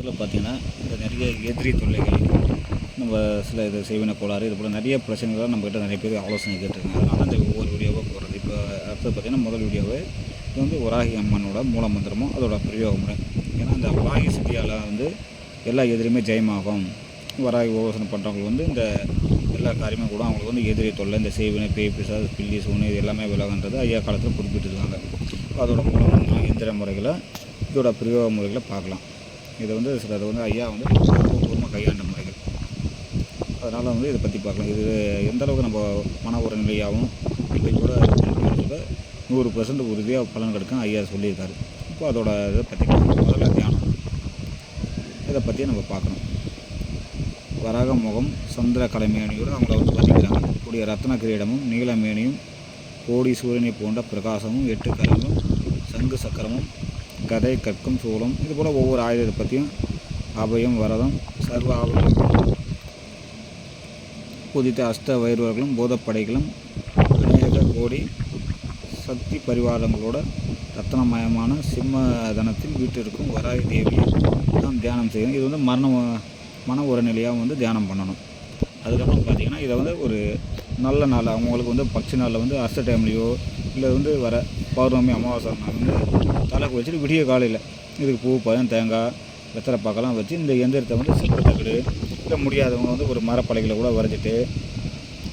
இதில் பார்த்தீங்கன்னா இந்த நிறைய எதிரி தொல்லைகள் நம்ம சில இது செய்வின கோளாறு இது போல் நிறைய பிரச்சனைகளை நம்மக்கிட்ட நிறைய பேர் ஆலோசனை கேட்டிருக்காங்க. அதனால் இந்த ஒவ்வொரு வீடியோவாக போடுறது. இப்போ அடுத்தது பார்த்தீங்கன்னா முதல் வீடியோவே இது வந்து வராகி அம்மனோட மூல மந்திரமும் அதோட பிரயோக முறை. ஏன்னா இந்த வராகி சித்தியால் வந்து எல்லா எதிரியுமே ஜெயமாகும். வராகி உபவாசனம் பண்ணுறவங்களுக்கு வந்து இந்த எல்லா காரியமும் கூட அவங்களுக்கு வந்து எதிரி தொல்லை இந்த செய்வினை பேய் பிசா பில்லி சூனு இது எல்லாமே விலகன்றது ஐயா காலத்தில் குறிப்பிட்டிருக்காங்க. அதோட மூலம் எந்திர முறைகளை இதோட பிரயோக முறைகளை பார்க்கலாம். இதை வந்து சிலர் வந்து ஐயா வந்து பூர்வமாக கையாண்ட முறைகள். அதனால் வந்து இதை பற்றி பார்க்கலாம். இது எந்த அளவுக்கு நம்ம மன ஒரு நிலையாகவும் இப்படி கூட நூறு பர்சன்ட் உறுதியாக பலன் கிடைக்கும் ஐயா சொல்லியிருக்காரு. இப்போ அதோட இதை பற்றி முதல்ல தியானம். இதை பற்றி நம்ம பார்க்கணும். வராக முகம் சந்திர கலைமேனியோடு அவங்கள வந்து வர்ணிக்கிறாங்க கூடிய ரத்ன கிரீடமும் நீலமேனியும் கோடி சூரியனை போன்ற பிரகாசமும் எட்டு கரங்களும் சங்கு சக்கரமும் கதை கற்கும் சூலம் இது போல் ஒவ்வொரு ஆயுதத்தை பற்றியும் அபயம் வரதம் சர்வ புதித்த அஷ்ட வைரவர்களும் பூதப்படைகளும் விநாயக கோடி சக்தி பரிவாரங்களோட ரத்னமயமான சிம்மதனத்தில் வீட்டிற்கும் வராய் தேவியை நாம் தியானம் செய்யணும். இது வந்து மரண மன ஒரு நிலையாக வந்து தியானம் பண்ணணும். அதுக்கப்புறம் பார்த்திங்கன்னா இதை வந்து ஒரு நல்ல நாள். அவங்களுக்கு வந்து பக்ஷி நாளில் வந்து அஸ்த டைம்லேயோ இல்லை வந்து வர பௌர்ணமி அமாவாசை நாள் வந்து தலைக்கு வச்சுட்டு விடிய காலையில் இதுக்கு பூ பழம் தேங்காய் வெத்தலை பாக்கெல்லாம் வச்சு இந்த எந்திரத்தை வந்து சிற்பத்தக்கடு இல்லை முடியாதவங்க வந்து ஒரு மரப்பலைகளை கூட வரைஞ்சிட்டு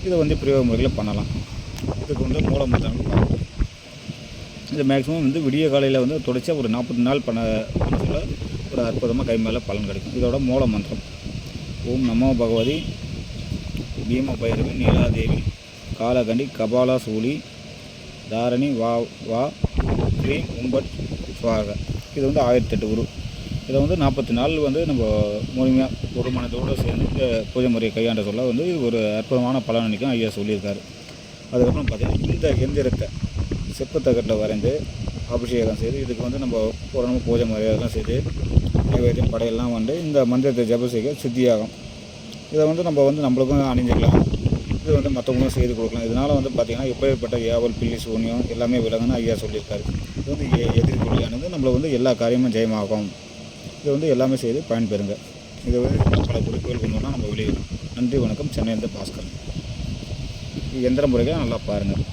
இதை வந்து பிரயோக முறைகளை பண்ணலாம். இதுக்கு வந்து மூலமந்திரங்கள் பார்க்கணும் இது மேக்ஸிமம் வந்து விடிய காலையில் வந்து தொடச்சா ஒரு நாற்பது நாள் பண்ண பண்ண சொல்ல ஒரு அற்புதமாக கை மேலே பலன் கிடைக்கும். இதோட மூல மந்திரம். ஓம் நமோ பகவதி பீம பைரவி நீலாதேவி காலகண்டி கபாலா சூலி தாரணி வா வா க்ரீம் உம்பட் சுவாக. இது வந்து ஆயிரத்தெட்டு உரு இதை வந்து நாற்பத்தி நாள் வந்து நம்ம முழுமையாக ஒரு மனத்தோடு சேர்ந்து இந்த பூஜை முறையை கையாண்ட சொல்ல வந்து இது ஒரு அற்புதமான பலன் அன்றைக்கும் ஐயா சொல்லியிருக்காரு. அதுக்கப்புறம் பார்த்திங்கன்னா இந்த எந்திரத்தை செப்புத்தகட்டில் வரைந்து அபிஷேகம் செய்து இதுக்கு வந்து நம்ம பூரணமாக பூஜை முறையெல்லாம் செய்து நைவேத்தியம் படையெல்லாம் வந்து இந்த மந்திரத்தை ஜபம் செய்ய சித்தியாகும். இதை வந்து நம்ம வந்து நம்மளுக்கும் அணிஞ்சிக்கலாம். இது வந்து மற்றவங்களும் செய்து கொடுக்கலாம். இதனால் வந்து பார்த்திங்கன்னா எப்பேற்பட்ட ஏவல் பில்லி சூன்யம் எல்லாமே விலங்குன்னு ஐயா சொல்லியிருக்காரு. இது வந்து எதிர்கொள்ளியானது நம்மளை வந்து எல்லா காரியமும் ஜெயமாகும் இது வந்து எல்லாமே செய்து பயன்பெறுங்க. இதை வந்து பல குறிப்புகள் கொண்டு நம்ம வெளியிடும் நன்றி வணக்கம். சென்னையிலேருந்து பாஸ்கர் எந்திர முறைகளை நல்லா பாருங்கள்